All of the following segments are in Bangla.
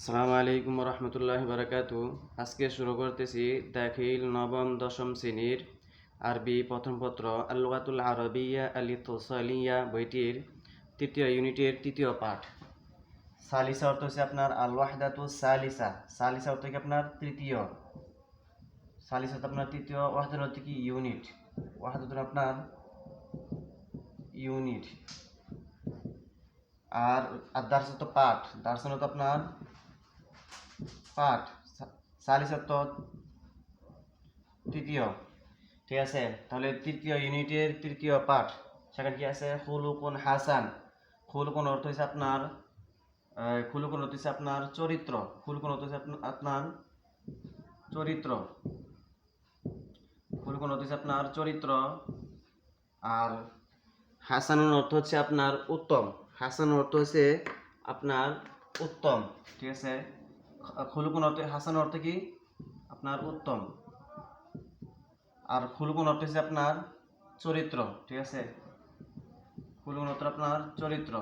আসসালামু আলাইকুম রহমতুল্লাহ বারাকাতু আজকে শুরু করতেছি দাখিল নবম, দশম শ্রেণির আরবি প্রথম পত্র আল্লাতুল আরবিয়া আলি তোসালিয়া বইটির তৃতীয় ইউনিটের তৃতীয় পাঠ। সালিসা অর্থ হচ্ছে আপনার আল ওয়াহদাতু সালিসা। সালিসা অর্থ কি আপনার? তৃতীয়। সালিসা আপনার তৃতীয় ওয়াহদাত অর্থ কি? ইউনিট। ওয়াহদাত আপনার ইউনিট। আর আর দার্স তো পাঠ। দার্শন তো আপনার পাঠ সালিসাত তৃতীয়। ঠিক আছে? তাহলে তৃতীয় ইউনিটের তৃতীয় পাঠ। সেখানে কি আছে? খুলুকুন হাসান খুলুকুন অর্থ হচ্ছে আপনার খুলুকুন অর্থ হচ্ছে আপনার চরিত্র। খুলুকুন অর্থ হচ্ছে আপনা- আপনার চরিত্র। খুলুকুন অর্থ হচ্ছে আপনার চরিত্র। আর হাসানুন অর্থ হচ্ছে আপনার উত্তম। হাসান অর্থ হচ্ছে আপনার উত্তম। ঠিক আছে? খুলুকুন অর্থ, হাসান অর্থ কি? আপনার উত্তম। আর খুলুকুন অর্থ হচ্ছে আপনার চরিত্র, ঠিক আছে? খুলুকুন অর্থ আপনার চরিত্র,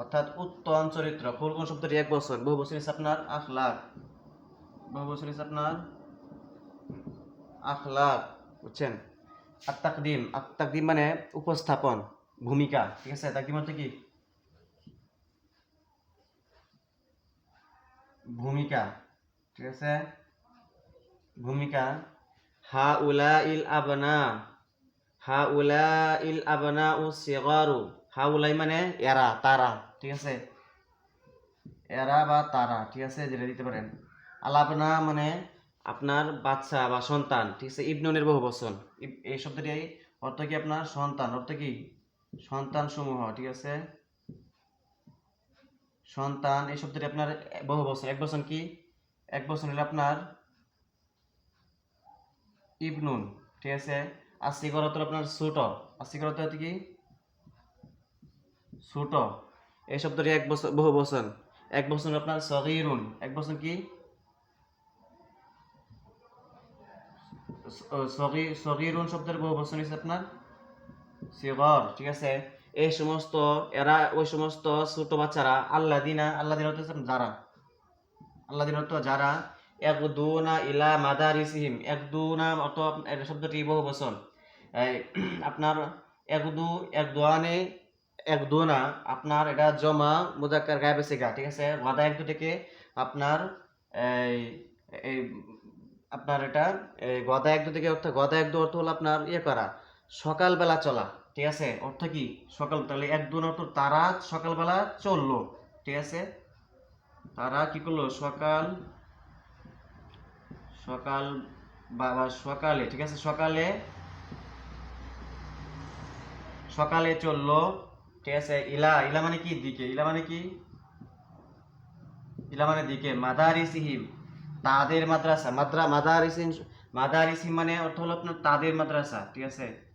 অর্থাৎ উত্তম চরিত্র। খুলকুন শব্দটি এক বছর, বহু বছর হচ্ছে আপনার আখ লাখ বহু বছর হচ্ছে আপনার আখলাক, বুঝছেন? আত্মাকদিম আত্মাকদিম মানে উপস্থাপন, ভূমিকা, ঠিক আছে? তাকদিম অর্থ কি? ভূমিকা, ঠিক আছে? ভূমিকা হা উলা ইল আবনা হা উলা ইল আবনা ও সিগারু হা উলাই মানে এরা, তারা, ঠিক আছে? এরা বা তারা, ঠিক আছে? যেটা দিতে পারেন। আলাপনা মানে আপনার বাচ্চা বা সন্তান, ঠিক আছে? ইবনুনের বহু বচন। এই শব্দটি অর্থ কি আপনার? সন্তান, অর্থ কি? সন্তান সমূহ ঠিক আছে? সন্তান, এই শব্দটি আপনার বহু বছর, এক বছর কি? এক বছর হলে আপনার ইবনুন, ঠিক আছে? আশিগর অর্থ আপনার ছোট। আশিগর অর্থ কি? ছোট। এই শব্দটি এক বছর, বহু বছর। এক বছর আপনার সগিরুন। এক বছর কি? সগি- সগিরুন শব্দের বহু বছর হিসেবে আপনার। সিগর, ঠিক আছে? এই সমস্ত, এরা ওই সমস্ত ছোট বাচ্চারা আল্লাহ দিনা আল্লাহ দিন হচ্ছে যারা। আল্লাহ দিন অর্থ যারা। এক দুনা ইলা মাদারিসিহিম এক দুনা এর শব্দটি বহু বচন। আপনার এক দু এক দোয়ানে এক দুনা আপনার এটা জমা মুজাক্কার গায়ে বেশি গা ঠিক আছে? গদা এক দু থেকে আপনার এই আপনার এটা গদা এক দু থেকে অর্থ গদা এক দু অর্থ হলো আপনার ইয়ে করা, সকালবেলা চলা। ঠিক আছে? অর্থ কি? সকাল, তাহলে এক দু অর্থ তারা সকালবেলা চলল। ঠিক আছে? তারা কি করল? সকাল সকাল বা বা সকালে, ঠিক আছে? সকালে সকালে চলল। ঠিক আছে? ইলা ইলা মানে কি? দিকে। ইলা মানে কি? ইলা মানে দিকে। মাদারিসিহিম। তাদের মাদ্রাসা। মাদ্রা, মাদারিসিন, মাদারিসিম মানে অর্থ হলো আপনার তাদের মাদ্রাসা। ঠিক আছে?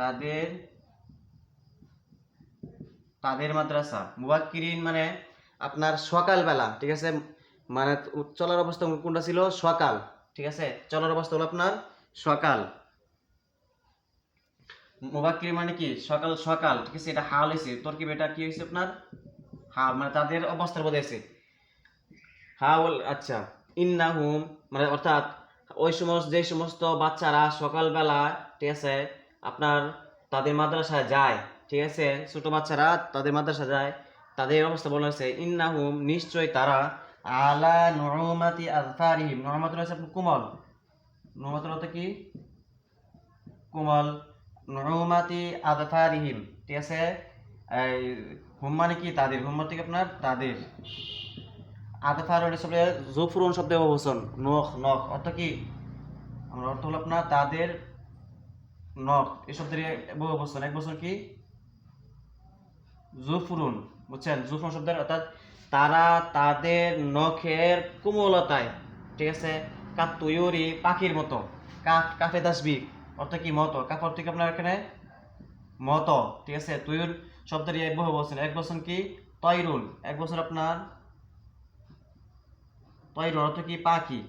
তাদের তাদের মাদ্রাসা। মুবাক্কিরিন মানে আপনার সকালবেলা, ঠিক আছে? মানে চলার অবস্থা কোনটা ছিল? সকাল, ঠিক আছে? চলার অবস্থা হলো আপনার সকাল। মুবাক্কির মানে কি? সকাল সকাল, ঠিক আছে? এটা হাল হয়েছে তোর কি এটা কি হয়েছে আপনার? হা মানে তাদের অবস্থার বোধ হয়েছে হাউল আচ্ছা। ইন্নাহুম মানে অর্থাৎ ওই সমস্ত, যে সমস্ত বাচ্চারা সকালবেলা, ঠিক আছে? আপনার তাদের মাদ্রাসায় যায়, ঠিক আছে? ছোট বাচ্চারা তাদের মাদ্রাসা যায়, তাদের অবস্থা বলা হয়েছে, ইন্নাহুম নিশ্চয় তারা আলা নুমাতি আজফারিহিম। নুমাতুল হচ্ছে আপনার কোমল। নুমাতুল হচ্ছে কি? কোমল। নুমাতি আজফারিহিম, ঠিক আছে? হুম মানে কি তাদের? হুম মানে কি আপনার? তাদের। আদফার শব্দে জুফরুন শব্দে বহুবচন নখ নখ। অর্থ কি? আমার অর্থ হলো আপনার তাদের নখ এই শব্দের বহু বছর এক বছর কি? জুফরুন, বুঝছেন? জুফরুন শব্দের অর্থাৎ তারা তাদের নখের কোমলতায়, ঠিক আছে? কাপ তুয়ুরি, পাখির মতো। কাফ কাফে দাসবি অর্থ কি? মতো। কাফ অর্থ কি আপনার এখানে? মতো, ঠিক আছে? তুয়ুর শব্দের এক বহু বছর এক বছর কি? তৈরুন। এক বছর আপনার তৈর অর্থ কি? পাখি।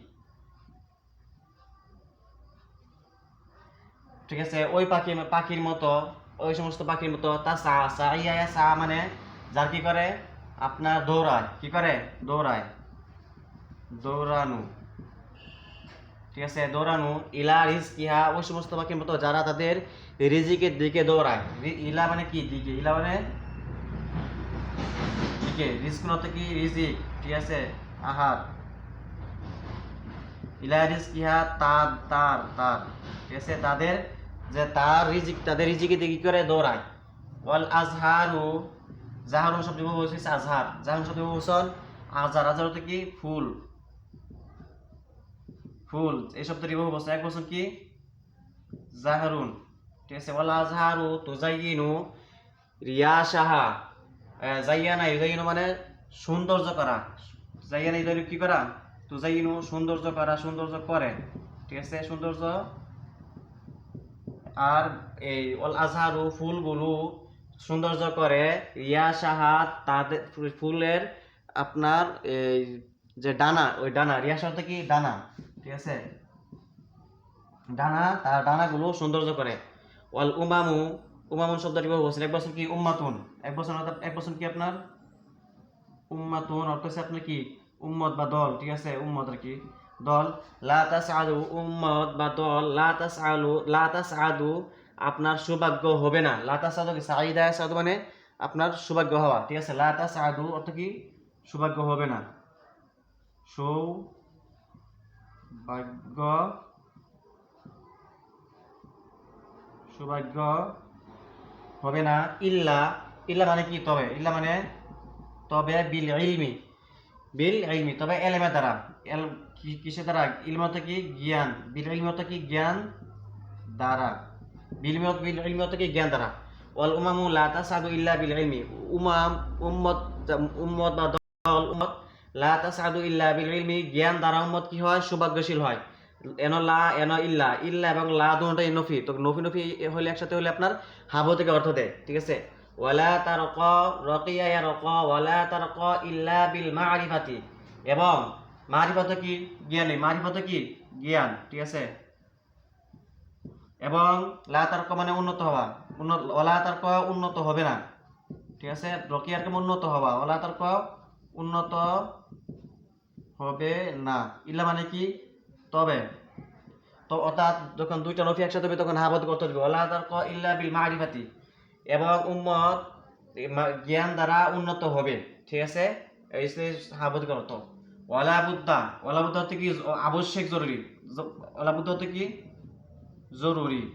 ঠিক আছে? ওই পাখি পাখির মতো, ওই সমস্ত পাখির মতো, তা সা সা, ইয়া সা মানে যার কি করে? আপনার দৌড়ায়। কি করে? দৌড়ায়। দৌড়ানো। ঠিক আছে? দৌড়ানো, ইলা রিজকিহা ওই সমস্ত পাখির মতো যারা তাদের রিজিকের দিকে দৌড়ায়। ইলা মানে কি? দিকে। ইলা মানে? দিকে। রিস্ক মতো কি? রিজিক। ঠিক আছে? আহার। ইলা রিজকিহা তার তার তার। ঠিক আছে? তাদের যে তার রিজিক তাদের রিজিকের দিকে কি করে? দৌড়ায়। ওয়াল আজহারু জাহারুন শব্দ বহু বলছে আজহার। জাহারুন শব্দ বহু আজহার। আজহার হতে কি? ফুল। ফুল। এই শব্দটি বহু বচন এক বচন কি? জাহারুন। ঠিক আছে ওয়াল আজহারু তুজাইয়িনু রিয়াশাহা। আহ, জাইয়ানা ইউজাইয়িনু মানে সৌন্দর্য করা। জাইয়ানা ইউজাইয়িনু কি করা? তুজাইয়িনু সৌন্দর্য করা সৌন্দর্য করে। ঠিক আছে সৌন্দর্য আর এই অল আজহারু ফুলগুলো সৌন্দর্য করে। রিয়া সাহাত তাদের ফুলের আপনার এই যে ডানা, ওই ডানা, রিয়া সাহাত কি? ডানা, ঠিক আছে? ডানা, তার ডানাগুলো সৌন্দর্য করে। ওয়াল উমামু উমামুন শব্দটি বছর, এক বছর কি উম্মাতুন? এক বছর এক বছর কি আপনার? উম্মাতুন, অর্থ হচ্ছে আপনার কি? উম্মত বা দল, ঠিক আছে? উম্মত আর কি। দল। লা তাসআলু উম্মত বা দল। লা আলু লা তাসআদু আপনার সৌভাগ্য হবে না। লা তাসআদু কি সাইদা সাদু মানে আপনার সৌভাগ্য হওয়া, ঠিক আছে? লা তাসআদু অর্থ কি? সৌভাগ্য হবে না। সৌভাগ্য সৌভাগ্য হবে না। ইল্লা ইল্লা মানে কি? তবে। ইল্লা মানে তবে বিল ইলমি। বিল ইলমি, তবে এলেমে দ্বারা এল কি- কিসের দ্বারা? ইলমত কি? জ্ঞান। বিল ইলমত কি? জ্ঞান দ্বারা। বিল ইলমত বিল ইলমত কি? জ্ঞান দ্বারা। ওয়াল উমামু লা তাসাদু ইল্লা বিল ইলমি। উমাম, উম্মত উম্মত বা দল, উম্মত, লা তাসাদু ইল্লা বিল ইলমি। জ্ঞান দ্বারা উম্মত কি হয়? সৌভাগ্যশীল হয়। এন লা, এন ইল্লা। ইল্লা এবং লা দুটোই নফি। তো নফি নফি হলে একসাথে হলে আপনার হাবো থেকে অর্থ দেয়। ঠিক আছে? ওয়ালা তারক রকিয়া রক ওয়ালা তারক ইল্লা বিল মারিফাতি। এবং মারিফত কি জ্ঞানী মারিফত কি? জ্ঞান, ঠিক আছে? এবং লা তারক মানে উন্নত হওয়া। উন্নত ওলা তারক উন্নত হবে না, ঠিক আছে? রকিয়ার কেমন উন্নত হওয়া। ওলা তারক উন্নত হবে না। ইল্লা মানে কি? তবে, তো অর্থাৎ যখন দুইটা নফি একসাথে হবে, তখন হাবত করতে হবে। ওলা তারক ইল্লা বিল মারিফাতি এবং উম্মত জ্ঞান দ্বারা উন্নত হবে, ঠিক আছে? এই হাবত করত ওয়ালা বুদ্ধা ওয়ালা বুদ্ধা হচ্ছে কি আবশ্যক জরুরি? জ- ওয়ালা হচ্ছে কি? জরুরি।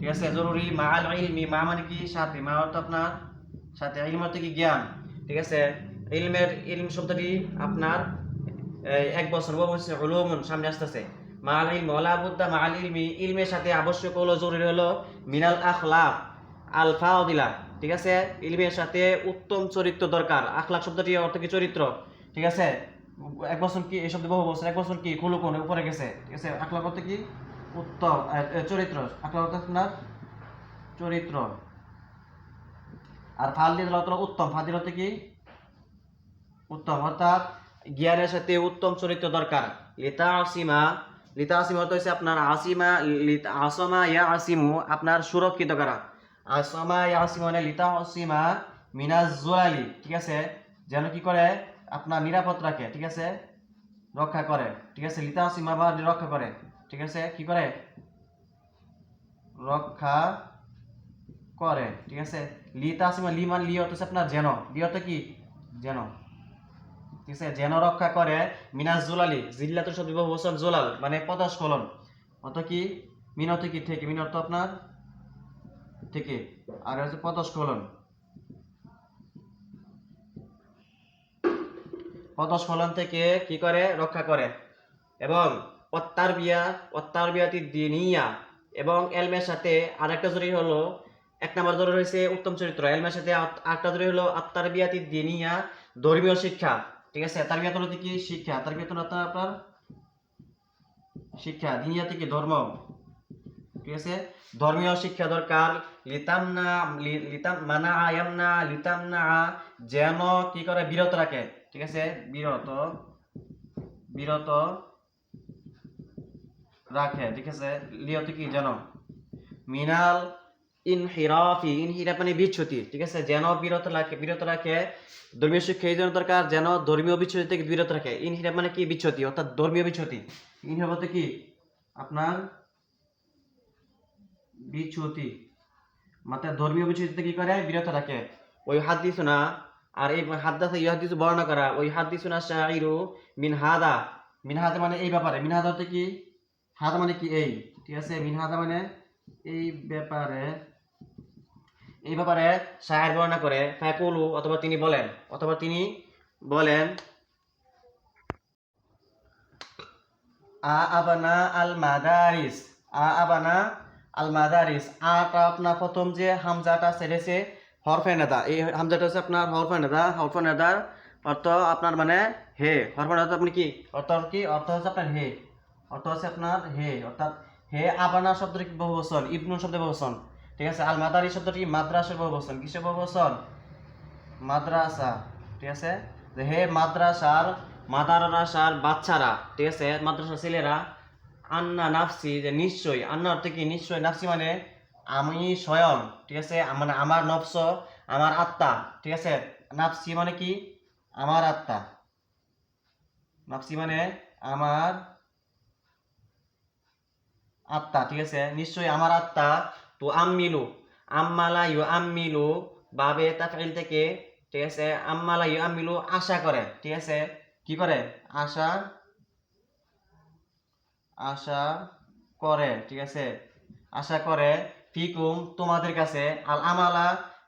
ঠিক আছে? জরুরি মা আল ইলমি। মা মানে কি? সাথে। মা অর্থ আপনার সাথে। ইলম অর্থ কি? জ্ঞান। ঠিক আছে? ইলমের ইলম শব্দটি আপনার এক বছর। বলছে উলুমুন। সামনে আসতেছে। মা আল ইলম। ওয়ালা বুদ্ধা মা আল ইলমি। ইলমের সাথে আবশ্যক হলো, জরুরি হলো মিনাল আখলাক। আলফা ফাউদিলা ঠিক আছে? ইলমের সাথে উত্তম চরিত্র দরকার। আখলাক শব্দটি অর্থ কি? চরিত্র। ঠিক আছে? এক বছর কি এই শব্দ বহু বছর এক বছর কি খুলুকুন উপরে গেছে? ঠিক আছে? আখলাক অর্থ কি? এ, চরিত্র। আখলাক অর্থ আপনার চরিত্র। আর ফাল ফাদিল অর্থ উত্তম। ফাদিল অর্থ কি? উত্তম। অর্থাৎ জ্ঞানের সাথে উত্তম চরিত্র দরকার। লিতা আসিমা লিতা আসিমা অর্থ হচ্ছে আপনার আসিমা আসমা ইয়া আসিমু আপনার সুরক্ষিত করা। আসমা ইয়া আসিমা মানে লিতা আসিমা মিনাজ জোয়ালি। ঠিক আছে? যেন কি করে? আপনার নিরাপদ রাখে, ঠিক আছে? রক্ষা করে, ঠিক আছে? লিতা আসিমা বা রক্ষা করে, ঠিক আছে? কি করে? রক্ষা করে, ঠিক আছে? লিতা আসিমা লি মান লি অর্থ আপনার যেন লি অর্থ কি? যেন ঠিক আছে? যেন রক্ষা করে, মিনাস জোলালি জিল্লাতুর শব্দ বহু বচন জোলাল মানে পদাস ফলন। অত কি? মিন অর্থ কি? থেকে মিন অর্থ আপনার থেকে আর হচ্ছে পদস ফলন থেকে কি করে? রক্ষা করে। এবং অত্তার বিয়া অত্তার বিয়াতি দিনিয়া এবং এলমের সাথে আরেকটা জরুরি হলো, এক নম্বর জরুরি হয়েছে উত্তম চরিত্র। এলমের সাথে আরেকটা জরুরি হলো আত্মার বিয়াতি দিনিয়া ধর্মীয় শিক্ষা। ঠিক আছে? তার বিয়াতন হচ্ছে কি শিক্ষা? তার বিয়াতন আপনার শিক্ষা। দিনিয়া থেকে ধর্ম। ঠিক আছে? ধর্মীয় শিক্ষা দরকার। লিতামনা লিতাম মানা আয়ামনা লিতামনা যেন কি করে? বিরত রাখে। ঠিক আছে? বিরত বিরত রাখে, ঠিক আছে? লিয়ত কি যেন মিনাল ইনহিরাফি, ইনহিরাফ মানে বিচ্ছুতি, ঠিক আছে? যেন বিরত রাখে বিরত রাখে। ধর্মীয় শিক্ষা এই জন্য দরকার, যেন ধর্মীয় বিচ্ছুতি থেকে বিরত রাখে। ইনহিরাফ মানে কি বিচ্ছুতি? অর্থাৎ ধর্মীয় বিচ্ছুতি। ইনহিরাফ বলতে কি? আপনার বিচ্ছুতি। মানে ধর্মীয় বিচ্ছুতি থেকে কি করে? বিরত রাখে। ওই হাত দিস না আর এই হাদ্দা থেকে ইহাদিস বর্ণনা করা ওই হাদিস না শাইরু মিন হাদা। মিন হাদা মানে এই ব্যাপারে। মিন হাদা কি? হাদা মানে কি? এই। ঠিক আছে? মিন হাদা মানে এই ব্যাপারে এই ব্যাপারে শায়ের বর্ণনা করে। ফাকুলু অথবা তিনি বলেন, অথবা তিনি বলেন, আ আবানা আল মাদারিস আ আবানা আল মাদারিস আটা আপনার প্রথম যে হামজাটা ছেড়েছে হরফে নেদা এই হামজাটা হচ্ছে আপনার হরফে নেদা হরফে নেদার অর্থ আপনার মানে হে। হরফে নেদা আপনি কি? অর্থ কি? অর্থ হচ্ছে আপনার হে। অর্থ হচ্ছে আপনার হে। অর্থাৎ হে আবানা শব্দটি কি? বহুবচন। ইবনু শব্দের বহুবচন। ঠিক আছে? আল মাদারি শব্দটি মাদ্রাসার বহুবচন। কিসের বহুবচন? মাদ্রাসা। ঠিক আছে? যে হে মাদ্রাসার মাদারাসার বাচ্চারা, ঠিক আছে? মাদ্রাসার ছেলেরা, আন্না নাফসি, যে নিশ্চয়ই। আন্না অর্থ কি? নিশ্চয় নাফসি মানে আমি স্বয়ং, ঠিক আছে? মানে আমার নফস, আমার আত্মা, ঠিক আছে? নাফসি মানে কি? আমার আত্মা। নাফসি মানে আমার আত্মা, ঠিক আছে? নিশ্চয়ই আমার আত্মা। তো আম্মিলু, আম্মালা ইউ আম্মিলু বাবে তাফিল থেকে, ঠিক আছে? আম্মালা ইউ আম্মিলু আশা করে, ঠিক আছে? কি করে? আশা আশা করে, ঠিক আছে? আশা করে ফিকুম, তোমাদের কাছে আল আমালা,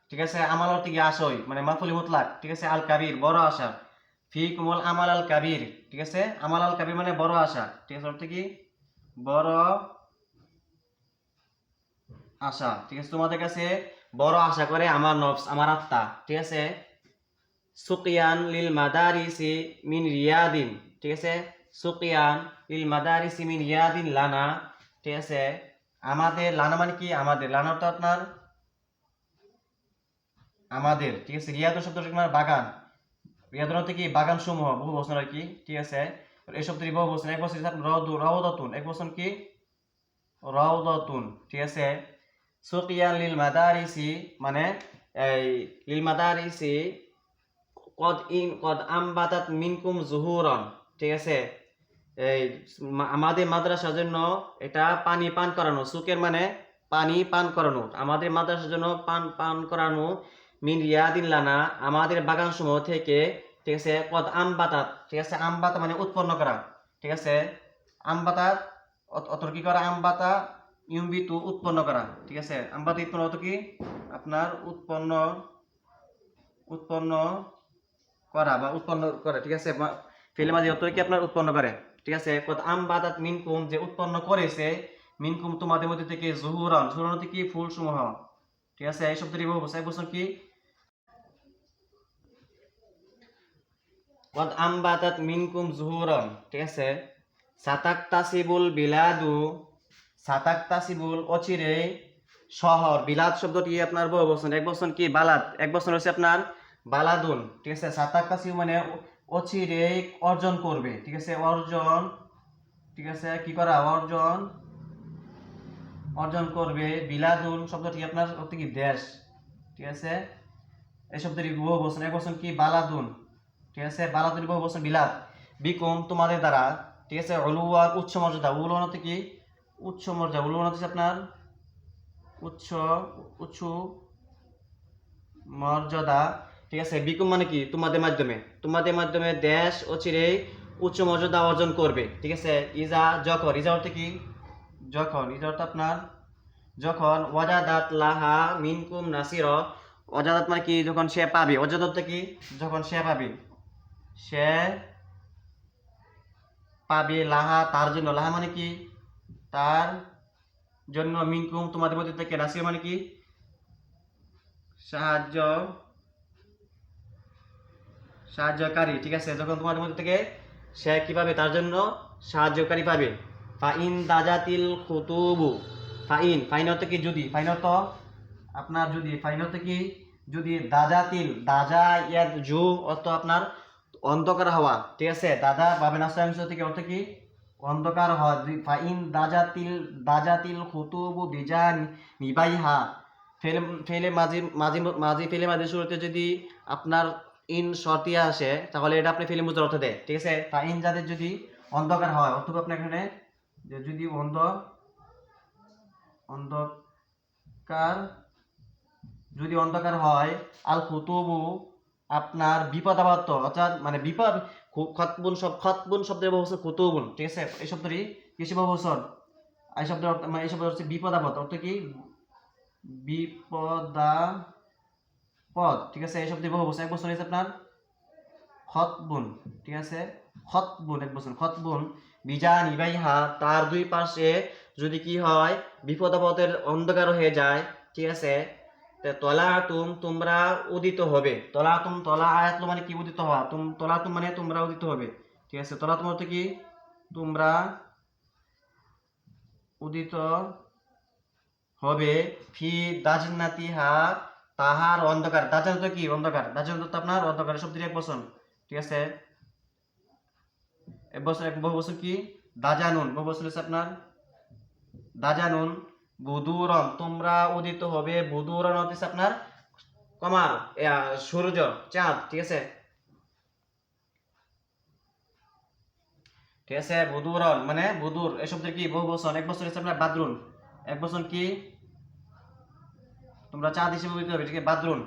ঠিক আছে? আমাল অর্থে কি আশয় মানে মাফুলি মুতলাক, ঠিক আছে? আল কাবির, বড় আশা। ফিকুমল আমাল আল কাবির, ঠিক আছে? আমাল আল কাবির মানে বড় আশা, ঠিক আছে? অর্থ কি? বড় আশা, ঠিক আছে? তোমাদের কাছে বড় আশা করে আমার নফস, আমার আত্মা, ঠিক আছে? সুকিয়ান লিল মাদারিসি মিন রিয়াদিন, ঠিক আছে? সুকিয়ান লিল মাদারিসি মিন রিয়াদিন লানা, ঠিক আছে? আমাদের লানা মানে কি? আমাদের। লানা তো আপনার? আমাদের। ঠিক আছে, রিয়াদ শব্দটা মানে বাগান। রিয়াদ অর্থ কি? বাগান সমূহ বহু বছর আর কি? ঠিক আছে। এই শব্দটি বহু বছর এক বছর রদু রওদাতুন। এক বছর কি? রওদাতুন। ঠিক আছে। সুকিয়ান লিল মাদারিসি মানে এই লিল মাদারিসি কদ ইন কদ আমবাতাত মিনকুম জুহুরন। ঠিক আছে। এই আমাদের মাদ্রাসার জন্য এটা পানি পান করানো, সুকের মানে পানি পান করানো। আমাদের মাদ্রাসার জন্য পান পান করানো মিন রিয়াদিন লানা, আমাদের বাগান সমূহ থেকে, ঠিক আছে, কদ আমবাতাত ঠিক আছে, আম আমবাতা মানে উৎপন্ন করা, ঠিক আছে আমবাতাত অত- অত কি করা আমবাতা ইউম্বিতু উৎপন্ন করা, ঠিক আছে আমবাতা উৎপন্ন অত কি? আপনার উৎপন্ন উৎপন্ন করা বা উৎপন্ন করে, ঠিক আছে, বা ফেলে মাঝে অত কি আপনার উৎপন্ন করে। ঠিক আছে? আম বাদাত মিনকুম যে উৎপন্ন করেছে, মিনকুম তোমাদের মধ্যে থেকে জহুরন। জহুরন হতে কি? ফুল সমূহ ঠিক আছে? এই শব্দটি বহু বছর বছর কি? কদ মিনকুম জহুরন। ঠিক আছে? সাতাক তাসিবুল বিলাদু সাতাক তাসিবুল অচিরে শহর। বিলাদ শব্দটি আপনার বহু বছর এক বছর কি? বালাদ। এক বছর হচ্ছে আপনার বালাদুন। ঠিক আছে? সাতাক তাসিব মানে অচিরে অর্জন করবে, ঠিক আছে? অর্জন, ঠিক আছে? কি করা? অর্জন অর্জন করবে, বিলাদুন শব্দটি আপনার অর্থ কি? দেশ, ঠিক আছে? এই শব্দটি বহু বছর এক বছর কি? বালাদুন, ঠিক আছে? বালাদুন বহু বছর বিলাদ। বিকম তোমাদের দ্বারা, ঠিক আছে? অলুয়ার উচ্চ মর্যাদা উলুয়ান হচ্ছে কি? উচ্চ মর্যাদা উলুয়ান হচ্ছে আপনার উচ্চ উচ্চ মর্যাদা। ঠিক আছে বিকুম মানে কি? তোমাদের মাধ্যমে। তোমাদের মাধ্যমে দেশ অচিরেই উচ্চ মর্যাদা অর্জন করবে। ঠিক আছে? ইজা, যখন, ইজা অর্থ কি? যখন, ইজা অর্থ আপনার? যখন, ওয়াজাদাত লাহা মিনকুম নাসির। ওয়াজাদাত মানে কি? যখন সে পাবে। ওয়াজাদ কি? যখন সে পাবে। সে পাবে লাহা তার জন্য। লাহা মানে কি? তার জন্য মিনকুম তোমাদের মধ্যে থেকে নাসির মানে কি? সাহায্য সাহায্যকারী, ঠিক আছে? যখন তোমাদের মধ্যে থেকে সে কি পাবে তার জন্য সাহায্যকারী পাবে। ফাইন দাজাতিল খুতুবু। ফাইন ফাইন অর্থ কি? যদি। ফাইন অর্থ আপনার যদি। ফাইন অর্থ কি? যদি দাজাতিল দাজা ইয়াদ জু অর্থ আপনার অন্ধকার হওয়া, ঠিক আছে? দাদা বাবে নাসাংশ থেকে অর্থ কি? অন্ধকার হওয়া। ফাইন দাজাতিল দাজাতিল খুতুবু বিজান নিবাইহা ফেলে ফেলে মাঝি মাঝি মাঝি ফেলে মাঝি শুরুতে যদি আপনার ইন শর্তিয়া আসে, তাহলে এটা আপনি ফেলে মুজার অর্থ দেয়। ঠিক আছে? তা ইন যাদের যদি অন্ধকার হয়, অথবা আপনি এখানে যদি অন্ধ, অন্ধকার যদি অন্ধকার হয়, আল কুতুবু আপনার বিপদ আপাত অর্থাৎ মানে বিপদ খতবুন সব খতবুন শব্দের বহু বছর কুতুবুন ঠিক আছে? এই শব্দটি কৃষি বহু বছর এই শব্দের অর্থ মানে এই শব্দের হচ্ছে আপদ অর্থ কি? বিপদা পদ, ঠিক আছে? এই শব্দের বহু বছর এক বছর হয়েছে আপনার? খতবুন, ঠিক আছে? খতবুন, এক বছর। খতবুন, বিজান ইবাইহা, তার দুই পাশে যদি কি হয় বিপদ আপদের অন্ধকার হয়ে যায়, ঠিক আছে? তলাতুম, তোমরা উদিত হবে। তলাতুম, তলা আয়াতলো মানে কি উদিত হওয়া? তুম, তলাতুম মানে তোমরা উদিত হবে, ঠিক আছে? তলাতুম অর্থ কি? তোমরা উদিত হবে। ফি দাজনাতিহা তাহার অন্ধকার দাজান তো কি? অন্ধকার। দাজান তো আপনার অন্ধকার শব্দ এক বছর। ঠিক আছে? এক বছর, এক বহু বছর কি? দাজানুন, বহু বছর হচ্ছে আপনার? দাজানুন, বুদুরন, তোমরা উদিত হবে, বুদুরন হচ্ছে আপনার কমার সূর্য, চাঁদ, ঠিক আছে? ঠিক আছে? বুদুরন মানে বুদুর এই শব্দের কি? বহু বছর, এক বছর হচ্ছে আপনার বাদরুন। এক বছর কি? তোমরা চাঁদ হিসেবে বুঝতে হবে ঠিক আছে বাদরুন?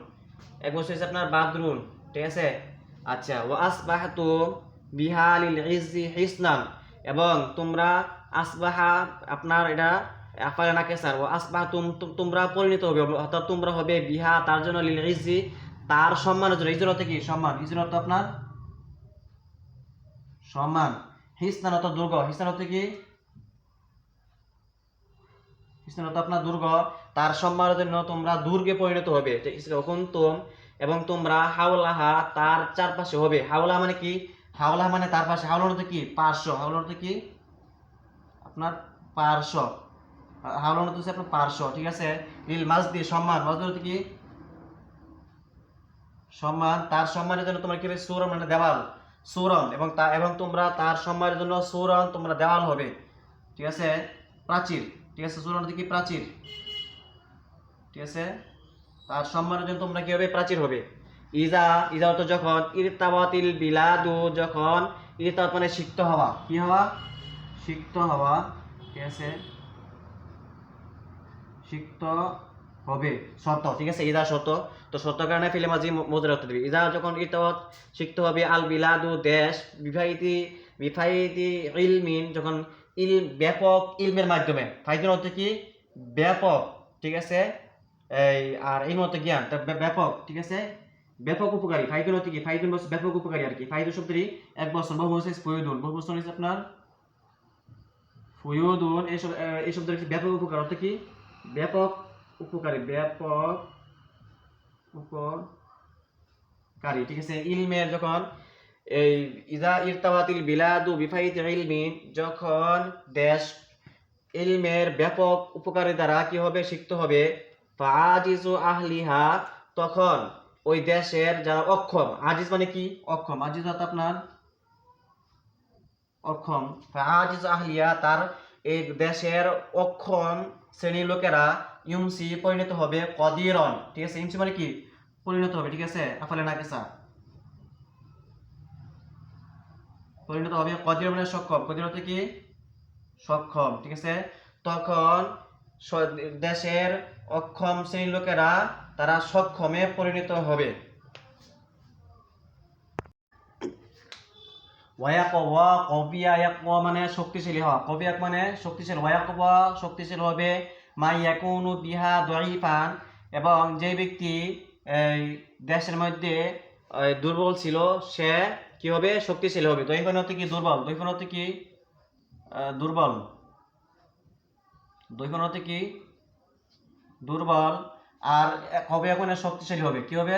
এক বছর হচ্ছে আপনার বাদরুন, ঠিক আছে? আচ্ছা ও আসবাহাতু বিহালিল ইজ্জি হিসনান, এবং তোমরা আসবাহা আপনার এটা স্যার ও আসবাহা তুম তুম- তোমরা পরিণত হবে, অর্থাৎ তোমরা হবে বিহা তার জন্য লিল ইজ্জি তার সম্মানের জন্য। ইজরত কি? সম্মান। ইজরত আপনার সম্মান। হিসনান অর্থাৎ দুর্গ। হিসনান কি? হিসনান অর্থ আপনার দুর্গ। তার সম্মানের জন্য তোমরা দুর্গে পরিণত হবে। তোম এবং তোমরা হাওলাহা তার চারপাশে হবে। হাওলা মানে কি? হাওলা মানে তার পাশে। হাওলা অর্থ কি? পার্শ্ব। হাওলা অর্থ কি? আপনার পার্শ্ব। হাওলা অর্থ হচ্ছে আপনার পার্শ্ব। ঠিক আছে? নীল মাছ দিয়ে সম্মান। মাছ অর্থ কি? সম্মান। তার সম্মানের জন্য তোমরা কি হবে? সুরন মানে দেওয়াল। সুরন। এবং তা এবং তোমরা তার সম্মানের জন্য সুরন তোমরা দেওয়াল হবে। ঠিক আছে? প্রাচীর। ঠিক আছে? সুরন অর্থ কি? প্রাচীর। ঠিক আছে? তার সম্মানের তোমরা কি হবে প্রাচীর হবে? ইজা ইজা অর্থ যখন ইরতাবাতিল বিলাদু, যখন ইরতাবাত মানে সিক্ত হওয়া। কি হওয়া? সিক্ত হওয়া, ঠিক আছে? সিক্ত হবে, শর্ত, ঠিক আছে? ইদা শর্ত। তো শর্ত কারণে ফিলে মাঝি মজুর অর্থ দিবে ইদা যখন ইরতাবাত সিক্ত হবে, আল বিলাদু দেশ, বিফাইতি বিফাইতি ইলমিন, যখন ইল ব্যাপক ইলমের মাধ্যমে। ফাইদুল অর্থ কি? ব্যাপক, ঠিক আছে? এই, আর এই মতো জ্ঞান ব্যাপক, ঠিক আছে? ব্যাপক উপকারী ফাইদুল হচ্ছে কি? ফাইদুল বলছে ব্যাপক উপকারী আর কি। ফাইদুল শব্দটি এক বছর, বহু বছর ফয়দুন। বহু বছর হচ্ছে আপনার? ফয়দুন, এই এই শব্দের কি ব্যাপক উপকার? অর্থ কি? ব্যাপক উপকারী ব্যাপক উপকারী, ঠিক আছে? ইলমের যখন এই, ইজা ইরতাবাতিল বিলাদু বিফাইত ইলমিন যখন দেশ ইলমের ব্যাপক উপকারী দ্বারা কি হবে? শিখত হবে। আহলিহা তখন ওই দেশের যারা অক্ষম আজিজ মানে কি? অক্ষম। আজিজ অর্থাৎ আপনার অক্ষম। ফাজিজু আহলিয়া তার এই দেশের অক্ষম শ্রেণির লোকেরা ইউমসি পরিণত হবে কদিরন। ঠিক আছে ইউমসি মানে কি? পরিণত হবে ঠিক আছে? আফালে না কেসা পরিণত হবে কদির মানে সক্ষম। কদির হচ্ছে কি? সক্ষম ঠিক আছে? তখন দেশের অক্ষম শ্রেণির লোকেরা তারা সক্ষমে পরিণত হবে। ওয়াক ওয়া কবিয়া ওয়া মানে শক্তিশালী হওয়া। কবিয়াক মানে শক্তিশালী। ওয়াক ওয়া শক্তিশালী হবে মা ইয়াকুনু বিহা দরিফান এবং যে ব্যক্তি, এই দেশের মধ্যে দুর্বল ছিল, সে কি হবে? শক্তিশালী হবে। দৈফান হতে কি দুর্বল? দৈফান হতে কি দুর্বল? দৈফান হতে কি দুর্বল, আর কবে এখন শক্তিশালী হবে। কি হবে?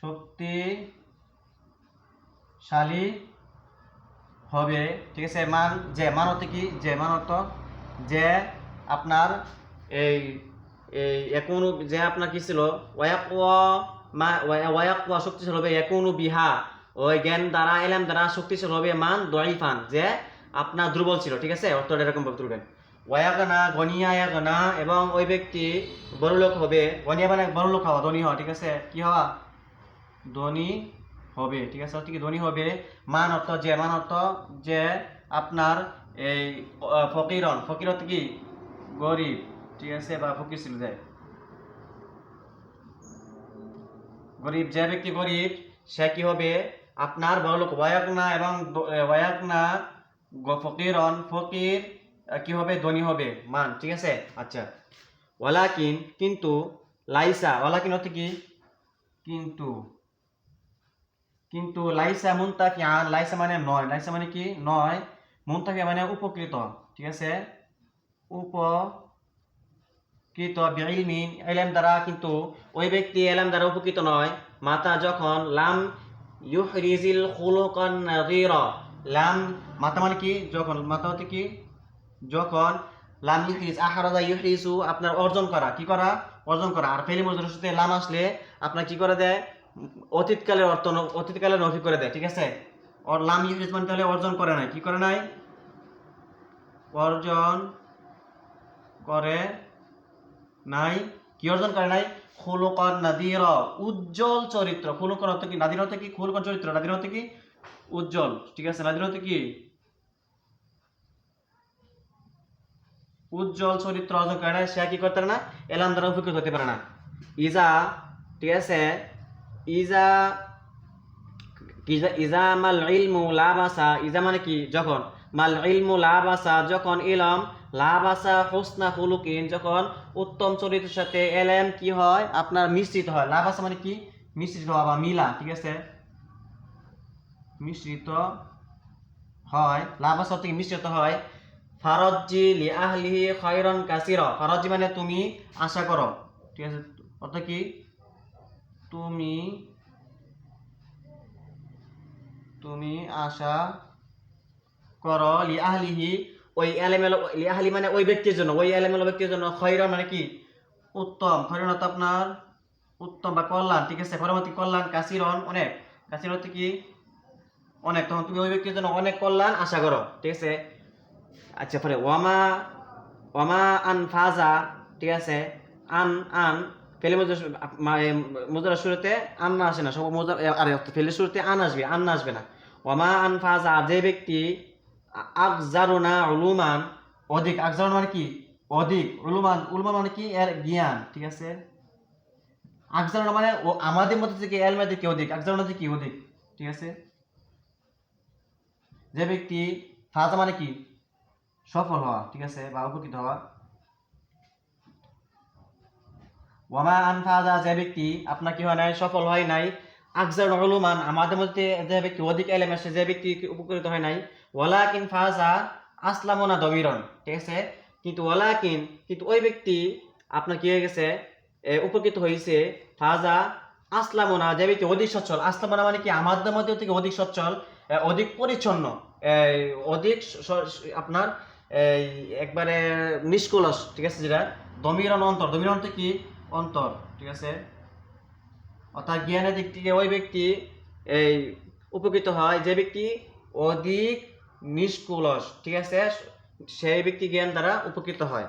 শক্তিশালী হবে। ঠিক আছে? মান যে, মান অর্থ কি? যে, মান অর্থ যে আপনার এই এই একুনু যে আপনার কি ছিল? মা ওয়াকুয়া শক্তিশালী হবে। একুনু বিহা। ওই জ্ঞান দ্বারা, এলাম দ্বারা শক্তিশালী হবে। মান দরিফান যে আপনার দুর্বল ছিল। ঠিক আছে? অর্থটা এরকম ভাবে তুলবেন। ওয়াগনা গনিয়া ইয়াগনা এবং ওই ব্যক্তি বড়লোক হবে। গনিয়া মানে বড়লোক হওয়া, ধনী হওয়া, ঠিক আছে? কি হওয়া? ধনী হবে, ঠিক আছে? অর্থ কি? ধনী হবে। মান অর্থ যে, মান অর্থ যে আপনার এই ফকিরন। ফকির অর্থ কি? গরিব, ঠিক আছে? বা ফকির ছিল যায় গরিব, যে ব্যক্তি গরিব, সে কি হবে? আপনার বড়লোক। ওয়াকনা এবং ওয়াকনা ফকিরন। ফকির কি হবে? ধনী হবে। মান, ঠিক আছে? আচ্ছা। ওয়ালাকিন, কিন্তু লাইসা, ওয়ালাকিন অর্থ কি? কিন্তু কিন্তু লাইসা মুনতাফিয়া লাইসা মানে নয়। লাইসা মানে কি? নয়। মুনতাফিয়া মানে উপকৃত, ঠিক আছে? উপকৃত বিইলমিন, ইলম দ্বারা কিন্তু ওই ব্যক্তি ইলম দ্বারা উপকৃত নয়। মাতা যখন লাম ইউহরিজিল খুলুকান নাযীরা লাম, মাতা মানে কি? যখন, মাতা হতে কি? যখন লাম ইউহরিজ আহারাদা ইউহরিজু আপনার অর্জন করা, কি করা? অর্জন করা। আর ফেলি মজুরের সাথে লাম আসলে আপনার কি করে দেয়? অতীতকালের অর্থ অতীতকালের নফি করে দেয়, ঠিক আছে? ওর লাম ইউহরিজ মানে তাহলে অর্জন করে নাই। কি করে নাই? অর্জন করে নাই। কি অর্জন করে নাই? খুলুকান নাদির, উজ্জ্বল চরিত্র। খুলুকান অর্থ কি? নাদির অর্থ কি? খুলুকান চরিত্র। নাদির অর্থ কি? উজ্জ্বল, ঠিক আছে? নাদির অর্থ কি? উজ্জ্বল চরিত্র অর্জন করে না সে কি করতে পারে না এলাম দ্বারা উপকৃত হতে পারে না ইজা, ঠিক আছে? ইজা ইজা মাল ইলমু ইজা মানে কি? যখন। মাল ইলমু যখন ইলম হুসনা হুলুকিন যখন উত্তম চরিত্রের সাথে এলেম কি হয়? আপনার মিশ্রিত হয়। লাবাসা মানে কি? মিশ্রিত হওয়া বা মিলা, ঠিক আছে? মিশ্রিত হয়। লাবাসা থেকে মিশ্রিত হয়। ফারজ্জি লি আহলিহি খয়রন কাসির। ফারজ্জি মানে তুমি আশা করো। ঠিক আছে? অর্থ কি? তুমি তুমি আশা করো লি আহলিহি ওই এলেমেল লি আহলি মানে ওই ব্যক্তির জন্য, ওই এলেমেল ব্যক্তির জন্য খয়রন মানে কি? উত্তম। খয়রন অর্থ আপনার উত্তম বা কল্যাণ। ঠিক আছে? খয়রমতি কল্যাণ, কাসিরন অনেক। কাসির অর্থ কি? অনেক। তখন তুমি ওই ব্যক্তির জন্য অনেক কল্যাণ আশা করো। ঠিক আছে? আচ্ছা পরে ওয়ামা ওয়ামা আন ফাজা, ঠিক আছে? আন আন, ফেলে মজুরা শুরুতে আন না আসে না, সব মজুর আরে ফেলে শুরুতে আন আসবে আন আসবে না। ওয়ামা আন ফাজা, যে ব্যক্তি আকজারুনা উলুমান, অধিক, আকজারুন মানে কি? অধিক, উলুমান উলুমান মানে কি? এর জ্ঞান, ঠিক আছে? আকজারুনা মানে ও আমাদের মধ্যে থেকে এলমে কি অধিক? আকজারুনা থেকে অধিক? ঠিক আছে? যে ব্যক্তি ফাজা মানে কি? সফল হওয়া, ঠিক আছে? বা উপকৃত হওয়া। ওয়ামা আনফাজা যে ব্যক্তি আপনার কি হয় নাই, সফল হয় নাই, আকজার রহলুমান আমাদের মধ্যে যে ব্যক্তি অধিক এলেম আসে যে ব্যক্তি উপকৃত হয় নাই, ওয়ালাকিন ফাজা আসলামনা দমিরন ঠিক আছে? কিন্তু ওয়ালাকিন, কিন্তু ওই ব্যক্তি আপনার কি হয়ে গেছে উপকৃত হয়েছে, ফাজা আসলামনা যে ব্যক্তি অধিক সচ্ছল। আসলামনা মানে কি, আমাদের মধ্যে থেকে অধিক সচ্ছল অধিক পরিচ্ছন্ন অধিক আপনার এই একবারে নিষ্কলস, ঠিক আছে যেটা? দমিরন অন্তর। অন্তর কি? অন্তর, ঠিক আছে? অর্থাৎ জ্ঞানের দিক থেকে ওই ব্যক্তি এই উপকৃত হয় যে ব্যক্তি অধিক নিষ্কলস, ঠিক আছে? সেই ব্যক্তি জ্ঞান দ্বারা উপকৃত হয়।